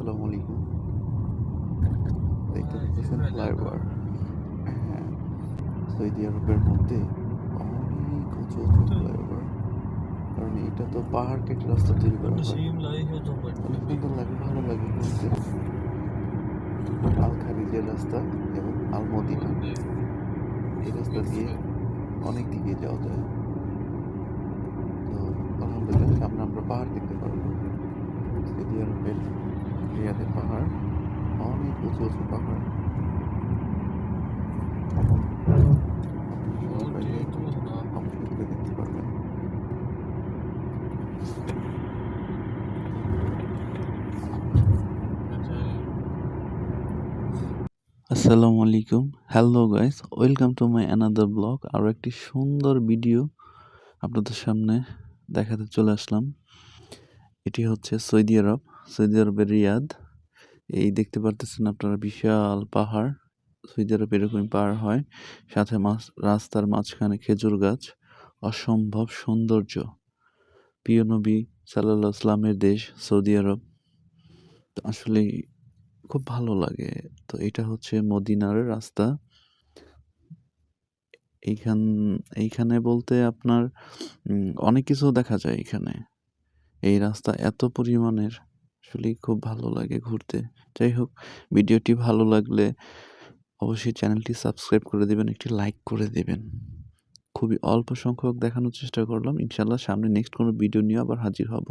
আসসালামু আলাইকুম। দেখতে পাচ্ছেন ফ্লাইওভার। হ্যাঁ সৌদি আরবের মধ্যে অনেক উঁচু উঁচু ফ্লাইওভার। কারণ এটা তো পাহাড় কেটে রাস্তা তৈরি করা হয়। অনেক সুন্দর লাগে ভালো লাগে ঘুরতে। আল খারিজের রাস্তা এবং আল মদিনা এই রাস্তা দিয়ে অনেক দিকে যাওয়া যায়। তো আলহামদুলিল্লাহ সামনে আমরা পাহাড় দেখতে পারব। সৌদি আরবের রিয়াদের পাহাড়। অনেক উঁচু উঁচু পাহাড়। দেখতে পারবেন। আসসালামু আলাইকুম। Hello guys welcome to my another blog আরও একটি সুন্দর ভিডিও আপনাদের সামনে দেখাতে চলে আসলাম। এটি হচ্ছে সৌদি আরব। সৌদি আরবের রিয়াদ। এই দেখতে পারতেছেন আপনারা বিশাল পাহাড়। সৌদি আরব এরকমই পাহাড় হয়। সাথে মাছ, রাস্তার মাঝখানে খেজুর গাছ। অসম্ভব সৌন্দর্য। প্রিয় নবী সাল্লাহ ইসলামের দেশ সৌদি আরব। তো আসলেই খুব ভালো লাগে। তো এটা হচ্ছে মদিনার রাস্তা। এইখান, এইখানে বলতে আপনার অনেক কিছু দেখা যায় এখানে। এই রাস্তা এত পরিমাণের। আসলেই খুব ভালো লাগে ঘুরতে। যাই হোক, ভিডিওটি ভালো লাগলে অবশ্যই চ্যানেলটি সাবস্ক্রাইব করে দেবেন, একটি লাইক করে দেবেন। খুবই অল্প সংখ্যক দেখানোর চেষ্টা করলাম। ইনশাল্লাহ সামনে নেক্সট কোনো ভিডিও নিয়ে আবার হাজির হব।